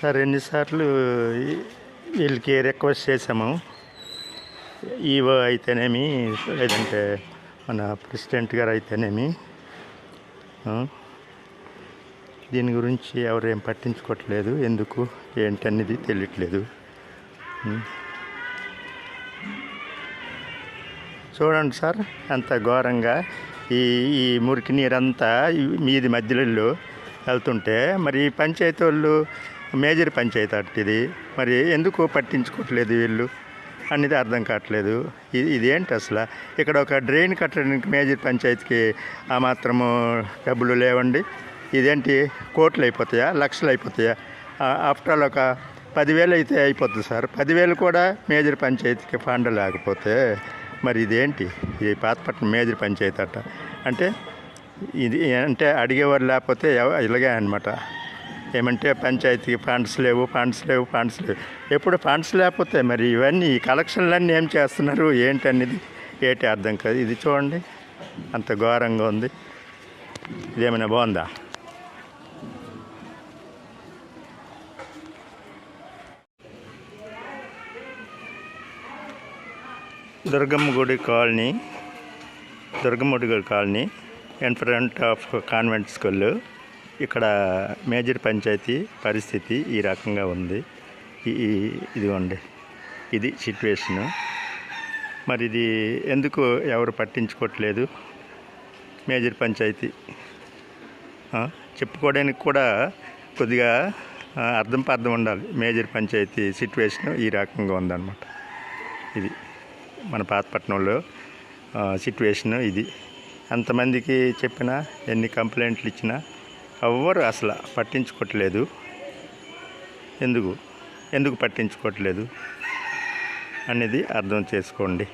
Sir ఎన్నిసార్లు వీళ్ళకి request చేసాము ఈవో అయితేనేమి లేదంటే మన ప్రెసిడెంట్ గారు అయితేనేమి దీని గురించి ఎవరేం పట్టించుకోవట్లేదు ఎందుకు ఏంటనేది తెలియట్లేదు. చూడండి సార్ అంత ఘోరంగా ఈ ఈ మురికి నీరంతా మీది మధ్యలో వెళ్తుంటే మరి పంచాయతీ వాళ్ళు మేజర్ పంచాయతీ అట్టిది ఇది. మరి ఎందుకు పట్టించుకోవట్లేదు వీళ్ళు? అనేది అర్థం కావట్లేదు. ఇది ఇదేంటి అసలు? ఇక్కడ ఒక డ్రైన్ కట్టడానికి మేజర్ పంచాయతీకి ఆ మాత్రము డబ్బులు లేవండి. ఇదేంటి? కోట్లు అయిపోతాయా? లక్షలు అయిపోతాయా? ఆఫ్టర్ ఆల్ ఒక పదివేలు అయితే అయిపోతుంది సార్. పదివేలు కూడా మేజర్ పంచాయతీకి ఫండ్ లేకపోతే మరి ఇదేంటి? ఇది పాతపట్నం మేజర్ పంచాయతీ అట్ట అంటే ఇది అంటే అడిగేవారు లేకపోతే ఎవ- ఇలాగే అనమాట ఏమంటే పంచాయతీకి ఫండ్స్ లేవు ఫండ్స్ లేవు ఫండ్స్ లేవు. ఎప్పుడు ఫండ్స్ లేకపోతే మరి ఇవన్నీ ఈ కలెక్షన్లన్నీ ఏం చేస్తున్నారు? ఏంటి అనేది ఏంటి అర్థం కాదు. ఇది చూడండి. అంత ఘోరంగా ఉంది. ఇదేమైనా బాగుందా? దుర్గమ్మ గుడి కాలనీ దుర్గమ్మ గుడి colony in front of convent school. ఇక్కడ మేజర్ పంచాయతీ పరిస్థితి ఈ రకంగా ఉంది. ఈ ఇదిగోండి. ఇది సిట్యువేషను మరి ఇది ఎందుకు ఎవరు పట్టించుకోవట్లేదు? మేజర్ పంచాయతీ. చెప్పుకోవడానికి కూడా కొద్దిగా అర్థం పర్థం ఉండాలి. మేజర్ పంచాయతీ సిట్యువేషన్ ఈ రకంగా ఉందన్నమాట. ఇది మన పాతపట్నంలో సిట్యువేషన్ ఇది. అంతమందికి చెప్పినా ఎన్ని కంప్లైంట్లు ఇచ్చినా ఎవ్వరు అసలు పట్టించుకోవట్లేదు. ఎందుకు? ఎందుకు పట్టించుకోవట్లేదు? అనేది అర్థం చేసుకోండి.